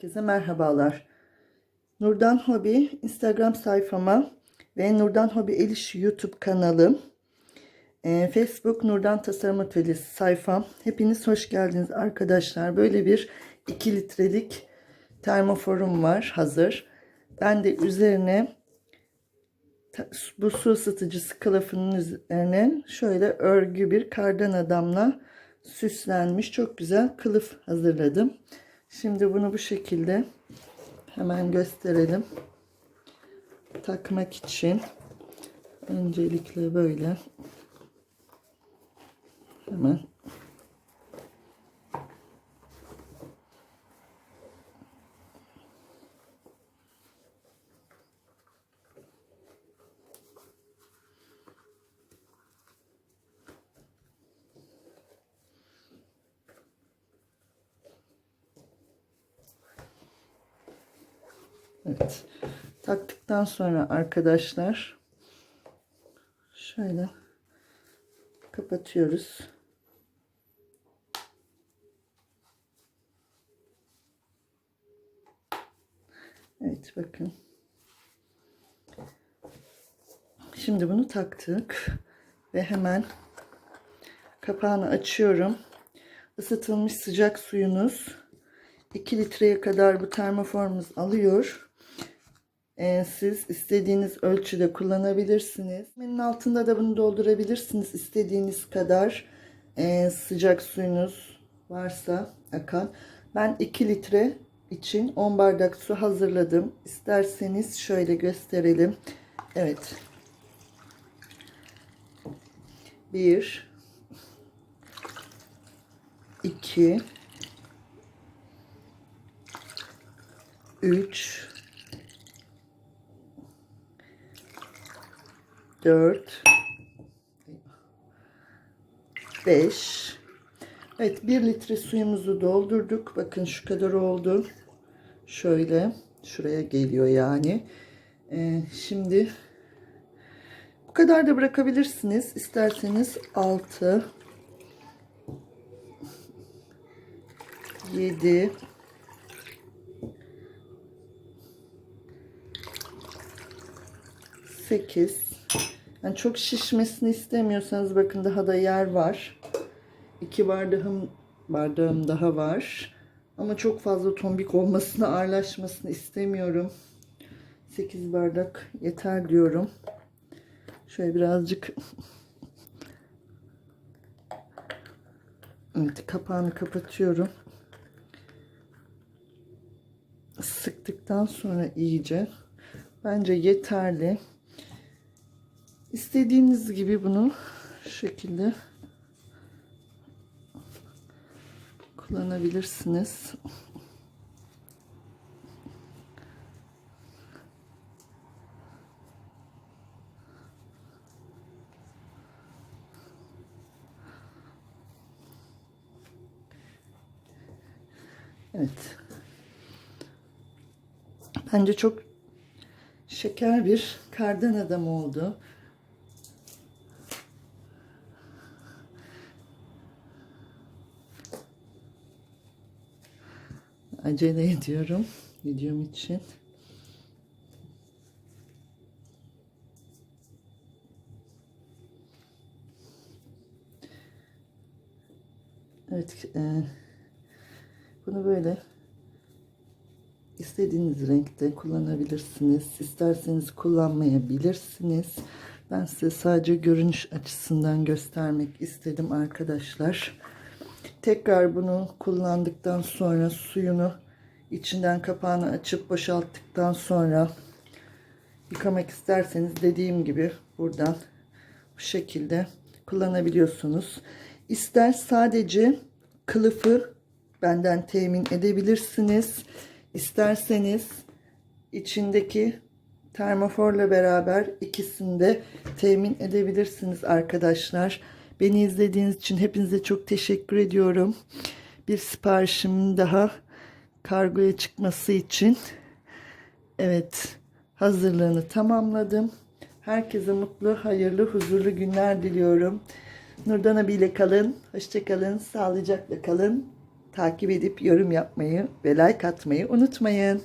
Herkese merhabalar. Nurdan Hobi Instagram sayfama ve Nurdan Hobi El İşi YouTube kanalım, e, Facebook Nurdan Tasarım Atölyesi sayfam. Hepiniz hoş geldiniz arkadaşlar. Böyle bir 2 litrelik termoforum var hazır. Ben de üzerine bu su ısıtıcısı kılıfının üzerine şöyle örgü bir kardan adamla süslenmiş çok güzel kılıf hazırladım. Şimdi bunu bu şekilde hemen gösterelim. Takmak için öncelikle böyle hemen Evet. Taktıktan sonra arkadaşlar şöyle kapatıyoruz. Evet bakın. Şimdi bunu taktık ve hemen kapağını açıyorum. Isıtılmış sıcak suyunuz 2 litreye kadar bu termoformumuz alıyor. Ee, siz istediğiniz ölçüde kullanabilirsiniz. Benim altında da bunu doldurabilirsiniz istediğiniz kadar ee, sıcak suyunuz varsa akan. Ben 2 litre için 10 bardak su hazırladım. İsterseniz şöyle gösterelim. Evet. 1 2 3 4 5 Evet 1 litre suyumuzu doldurduk. Bakın şu kadar oldu. Şöyle şuraya geliyor yani. Ee, şimdi bu kadar da bırakabilirsiniz. İsterseniz 6 7 8 yani çok şişmesini istemiyorsanız bakın daha da yer var. 2 bardağım bardağım daha var. Ama çok fazla tombik olmasını, ağırlaşmasını istemiyorum. 8 bardak yeter diyorum. Şöyle birazcık Evet, kapağını kapatıyorum. Sıktıktan sonra iyice bence yeterli. İstediğiniz gibi bunu şu şekilde kullanabilirsiniz. Evet. Bence çok şeker bir kardan adam oldu. Acele ediyorum videom için. Evet, e, bunu böyle istediğiniz renkte kullanabilirsiniz. İsterseniz kullanmayabilirsiniz. Ben size sadece görünüş açısından göstermek istedim arkadaşlar. Tekrar bunu kullandıktan sonra suyunu içinden kapağını açıp boşalttıktan sonra yıkamak isterseniz dediğim gibi buradan bu şekilde kullanabiliyorsunuz. İster sadece kılıfı benden temin edebilirsiniz. İsterseniz içindeki termoforla beraber ikisini de temin edebilirsiniz arkadaşlar. Beni izlediğiniz için hepinize çok teşekkür ediyorum. Bir siparişim daha kargoya çıkması için evet hazırlığını tamamladım. Herkese mutlu, hayırlı, huzurlu günler diliyorum. Nurdan abiyle kalın, hoşçakalın, sağlıcakla kalın. takip edip yorum yapmayı ve like atmayı unutmayın.